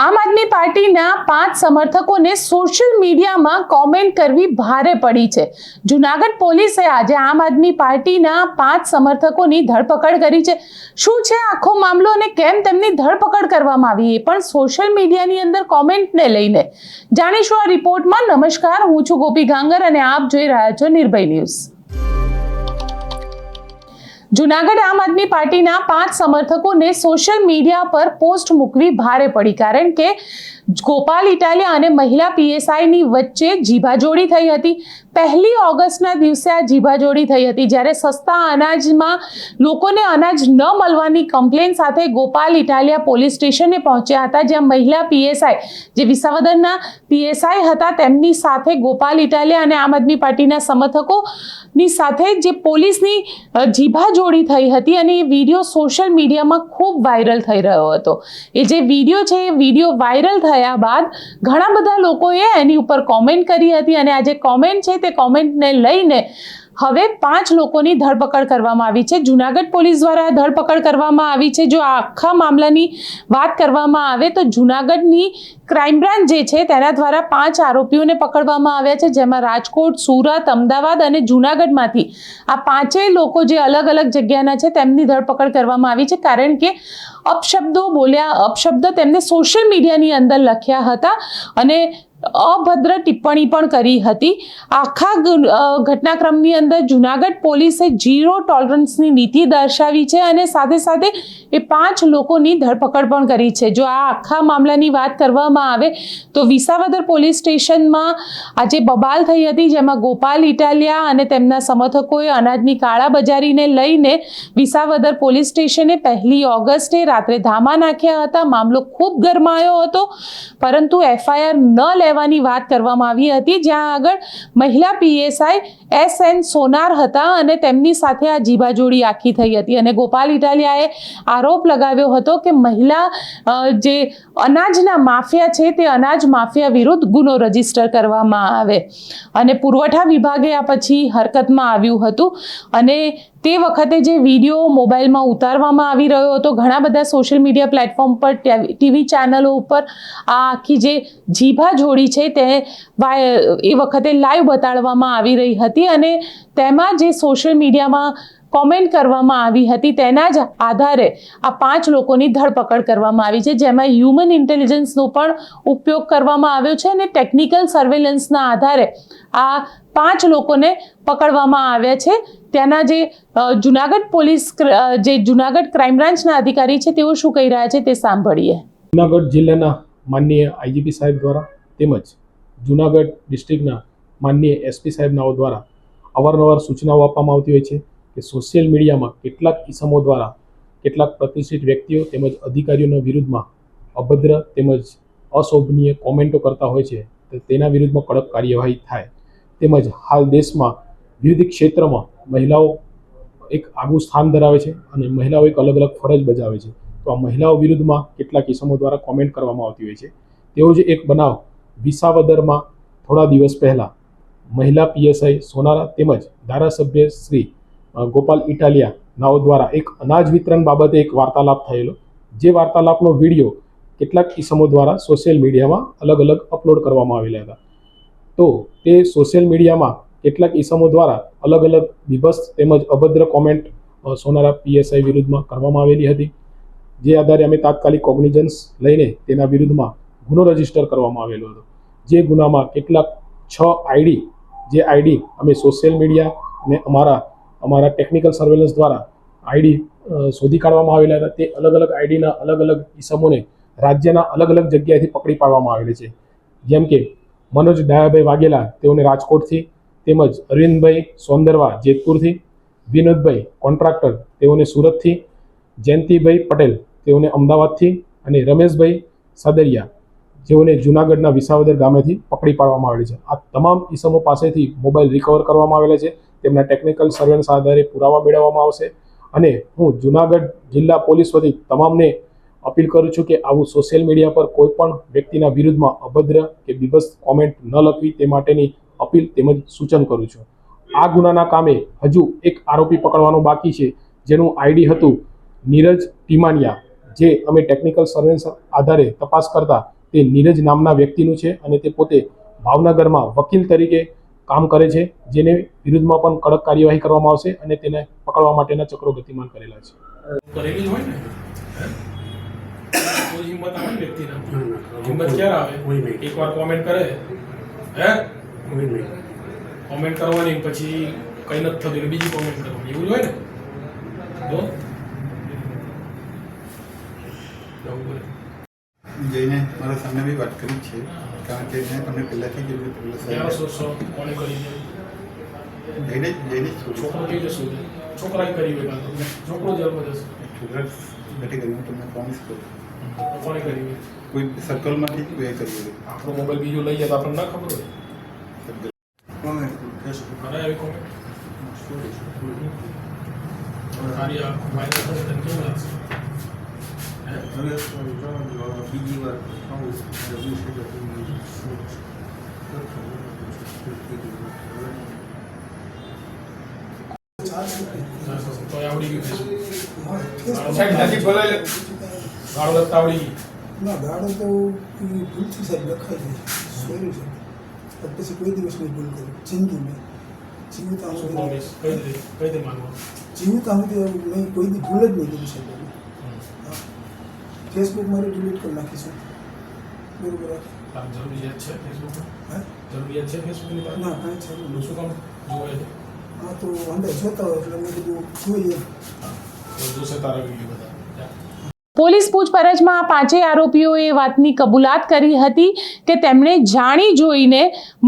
આમ આદમી પાર્ટીના પાંચ સમર્થકોને સોશિયલ મીડિયામાં કોમેન્ટ કરવી ભારે પડી છે. જુનાગઢ પોલીસે આજે આમ આદમી પાર્ટીના પાંચ સમર્થકોની ધરપકડ કરી છે. શું છે આખો મામલો અને કેમ તેમની ધરપકડ કરવામાં આવી એ પણ સોશિયલ મીડિયાની અંદર કોમેન્ટને લઈને. જાણીશું આ રિપોર્ટમાં. નમસ્કાર, હું છું ગોપી ગાંગર અને આપ જોઈ રહ્યા છો નિર્ભય ન્યૂઝ. જુનાગઢ આમ આદમી પાર્ટીના પાંચ સમર્થકોને સોશિયલ મીડિયા પર પોસ્ટ મૂકવી ભારે પડી કારણ કે ગોપાલ ઇટાલિયા અને મહિલા પીએસઆઈની વચ્ચે જીભાજોડી થઈ હતી. પહેલી ઓગસ્ટના દિવસે આ જીભાજોડી થઈ હતી. જ્યારે સસ્તા અનાજમાં લોકોને અનાજ ન મળવાની કમ્પ્લેન સાથે ગોપાલ ઇટાલિયા પોલીસ સ્ટેશને પહોંચ્યા હતા, જ્યાં મહિલા પીએસઆઈ, જે વિસાવદનના પીએસઆઈ હતા, તેમની સાથે ગોપાલ ઇટાલિયા અને આમ આદમી પાર્ટીના સમર્થકોની સાથે જે પોલીસની જીભાજોડી થઈ હતી અને એ વીડિયો સોશિયલ મીડિયામાં ખૂબ વાયરલ થઈ રહ્યો હતો. એ જે વીડિયો છે, એ વીડિયો વાયરલ થયા બાદ ઘણા બધા લોકોએ એની ઉપર કોમેન્ટ કરી હતી અને આ જે કોમેન્ટ છે તે કોમેન્ટને લઈને હવે પાંચ લોકોની ધરપકડ કરવામાં આવી છે. જુનાગઢ પોલીસ દ્વારા ધરપકડ કરવામાં આવી છે. જો આખા મામલાની વાત કરવામાં આવે તો જુનાગઢની ક્રાઇમ બ્રાન્ચ જે છે તેના દ્વારા પાંચ આરોપીઓને પકડવામાં આવ્યા છે. જેમાં રાજકોટ, સુરત, અમદાવાદ અને જુનાગઢમાંથી આ પાંચેય લોકો જે અલગ અલગ જગ્યાના છે તેમની ધરપકડ કરવામાં આવી છે. કારણ કે અપશબ્દો બોલ્યા અપશબ્દ તેમને સોશિયલ મીડિયાની અંદર લખ્યા હતા અને અભદ્ર ટિપ્પણી પણ કરી હતી. આખા ઘટનાક્રમની અંદર જુનાગઢ પોલીસે ઝીરો ટોલરન્સની નીતિ દર્શાવી છે અને સાથે સાથે એ પાંચ લોકોની ધરપકડ પણ કરી છે. જો આ આખા મામલાની વાત કરવામાં આવે તો વિસાવદર પોલીસ સ્ટેશનમાં આજે બબાલ થઈ હતી જેમાં ગોપાલ ઇટાલિયા અને તેમના સમર્થકોએ અનાજની કાળાબજારીને લઈને વિસાવદર પોલીસ સ્ટેશને પહેલી ઓગસ્ટે રાત્રે ધામા નાખ્યા હતા. મામલો ખૂબ ગરમાયો હતો, પરંતુ એફઆઈઆર ન લેવાની વાત કરવામાં આવી હતી. જ્યાં આગળ મહિલા પીએસઆઈ એસ એન સોનાર હતા અને તેમની સાથે આ જીબાજોડી આખી થઈ હતી. અને ગોપાલ ઇટાલિયાએ આરોપ લગાવ્યો હતો કે મહિલા જે અનાજના માફિયા છે તે અનાજ માફિયા વિરુદ્ધ ગુનો રજિસ્ટર કરવામાં આવે. અને પુરવઠા વિભાગે આ પછી હરકતમાં આવ્યું હતું. અને તે વખતે જે વીડિયો મોબાઈલમાં ઉતારવામાં આવી રહ્યો હતો, ઘણા બધા સોશિયલ મીડિયા પ્લેટફોર્મ પર, ટીવી ચેનલો ઉપર આ આખી જે જીભા જોડી છે તે એ વખતે લાઈવ બતાડવામાં આવી રહી હતી અને તેમાં જે સોશિયલ મીડિયામાં કોમેન્ટ કરવામાં આવી હતી તેના જ આધારે આ પાંચ લોકોની ધરપકડ કરવામાં આવી છે. જેમાં હ્યુમન ઇન્ટેલિજન્સનો પણ ઉપયોગ કરવામાં આવ્યો છે અને ટેકનિકલ સર્વેલન્સના આધારે આ પાંચ લોકોને પકડવામાં આવ્યા છે. ત્યાંના જે જુનાગઢ પોલીસ જે જુનાગઢ ક્રાઇમ બ્રાન્ચના અધિકારી છે તેઓ શું કહી રહ્યા છે તે સાંભળીએ. જુનાગઢ જિલ્લાના માનનીય આઈજીપી સાહેબ દ્વારા તેમજ જુનાગઢ ડિસ્ટ્રિક્ટના માનનીય એસપી સાહેબનાઓ દ્વારા અવારનવાર સૂચનાઓ આપવામાં આવતી હોય છે કે સોશિયલ મીડિયામાં કેટલાક ઇસમો દ્વારા કેટલાક પ્રતિષ્ઠિત વ્યક્તિઓ તેમજ અધિકારીઓના વિરુદ્ધમાં અભદ્ર તેમજ અશોભનીય કોમેન્ટો કરતા હોય છે તો તેના વિરુદ્ધમાં કડક કાર્યવાહી થાય. તેમજ હાલ દેશમાં વિવિધ ક્ષેત્રમાં મહિલાઓ એક આગવું સ્થાન ધરાવે છે અને મહિલાઓ એક અલગ અલગ ફરજ બજાવે છે. તો આ મહિલાઓ વિરુદ્ધમાં કેટલાક ઇસમો દ્વારા કોમેન્ટ કરવામાં આવતી હોય છે. તેવો જ એક બનાવ વિસાવદરમાં થોડા દિવસ પહેલાં મહિલા પીએસઆઈ સોનારા તેમજ ધારાસભ્ય શ્રી ગોપાલ ઇટાલિયા નાઓ દ્વારા એક અનાજ વિતરણ બાબતે એક વાર્તાલાપ થયેલો. જે વાર્તાલાપનો વીડિયો કેટલાક કિસ્સાઓ દ્વારા સોશિયલ મીડિયામાં અલગ અલગ અપલોડ કરવામાં આવેલા હતા. તો તે સોશિયલ મીડિયામાં કેટલાક ઇસમો દ્વારા અલગ અલગ વિભસ તેમજ અભદ્ર કોમેન્ટ સોનારા પીએસઆઈ વિરુદ્ધમાં કરવામાં આવેલી હતી. જે આધારે અમે તાત્કાલિક કોગ્નિજન્સ લઈને તેના વિરુદ્ધમાં ગુનો રજિસ્ટર કરવામાં આવેલો હતો. જે ગુનામાં કેટલાક છ આઈડી, જે આઈડી અમે સોશિયલ મીડિયા અને અમારા અમારા ટેકનિકલ સર્વેલન્સ દ્વારા આઈડી શોધી કાઢવામાં આવેલા હતા. તે અલગ અલગ આઈડીના અલગ અલગ ઇસમોને રાજ્યના અલગ અલગ જગ્યાએથી પકડી પાડવામાં આવેલી છે. જેમ કે મનોજ ડાયાભાઈ વાઘેલા, તેઓને રાજકોટથી, તેમજ અરવિંદભાઈ સોંદરવા જેતપુરથી, વિનોદભાઈ કોન્ટ્રાક્ટર, તેઓને સુરતથી, જયંતિભાઈ પટેલ, તેઓને અમદાવાદથી, અને રમેશભાઈ સાદરિયા જેઓને જૂનાગઢના વિસાવદર ગામેથી પકડી પાડવામાં આવેલી છે. આ તમામ ઈસમો પાસેથી મોબાઈલ રિકવર કરવામાં આવેલા છે. તેમના ટેકનિકલ સર્વેલન્સ આધારે પુરાવા મેળવવામાં આવશે. અને હું જૂનાગઢ જિલ્લા પોલીસ વતી તમામને અપીલ કરું છું કે આવું સોશિયલ મીડિયા પર કોઈ પણ વ્યક્તિના વિરુદ્ધમાં અભદ્ર કે બીભસ કોમેન્ટ ન લખવી તે માટેની અપીલ તેમજ સૂચન કરું છું. આ ગુનાના કામે હજુ એક આરોપી પકડવાનો બાકી છે, જેનું આઈડી હતું નીરજ ટીમાનિયા, જે અમે ટેકનિકલ સર્વેન્સ આધારે તપાસ કરતા તે નીરજ નામના વ્યક્તિનું છે અને તે પોતે ભાવનગરમાં વકીલ તરીકે કામ કરે છે જેને વિરુદ્ધમાં પણ કડક કાર્યવાહી કરવામાં આવશે અને તેને પકડવા માટેના ચક્રો ગતિમાન કરેલા છે. કરેલી હોય ને? કોઈ હિંમત આવે ને હિંમત ક્યારે આવે? એકવાર કોમેન્ટ કરે. હે? કોમેન્ટ કરવાની પછી કઈ નથી થતું બીજી કોમેન્ટ કરવાની. એવું જ હોય ને? તો જવું પડે. જઈને મારા સામે બી વાત કરી છે. કારણ કે મેં તમને પહેલાંથી છે જઈને જઈને છોકરો કેવી જશો છોકરાએ કરી હોય છોકરો જેલમાં જશે છોકરા બેઠી કરી હું તમને પ્રોમિસ કરું કોને કરી કોઈ સર્કલમાંથી કોઈ કરી આપણો મોબાઈલ બીજો લઈ જાય આપણને ના ખબર હોય. કોમેન્ટ કાર્ય? વાયરલ થશે તેને કેવું લાગશે? હે? બીજી વાર આવું રમી તો આવડી ગયું. સાહેબ બોલાય ગાળો આવડી ગઈ ના ગાળો તો ભૂલથી સાહેબ લખાઈ જાય સોરી છે પછી કોઈ દિવસ નહીં ભૂલ કરી જિંદગીમાં જીવતા કઈ દે જીવતા કોઈ ભૂલ જ નહીં કરી સાહેબ ફેસબુક મારે ડિલીટ કરી નાખીશું બરોબર જરૂરિયાત છે ફેસબુક હા? જરૂરિયાત છે ફેસબુકની પાસે? ના કાંઈ છે નું શું કામ જોવે છે? હા તો અંદર જોતા હોય એટલે મેં કીધું જોઈએ. જોશે તારા વીડિયો બધા. પોલીસ પૂછપરછમાં પાંચેય આરોપીઓએ વાતની કબૂલાત કરી હતી કે તેમણે જાણી જોઈને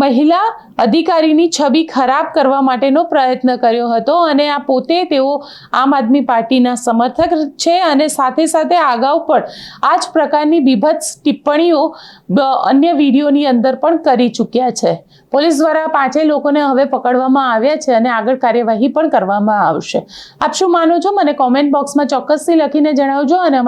મહિલા અધિકારીની છબી ખરાબ કરવા માટેનો પ્રયત્ન કર્યો હતો અને આ પોતે તેઓ આમ આદમી પાર્ટીના સમર્થક છે અને સાથે સાથે અગાઉ પણ આ જ પ્રકારની બીભત્સ ટિપ્પણીઓ અન્ય વિડીયોની અંદર પણ કરી ચૂક્યા છે. પોલીસ દ્વારા પાંચેય લોકોને હવે પકડવામાં આવ્યા છે અને આગળ કાર્યવાહી પણ કરવામાં આવશે. આપ શું માનો છો? મને કોમેન્ટ બોક્સમાં ચોક્કસથી લખીને જણાવજો અને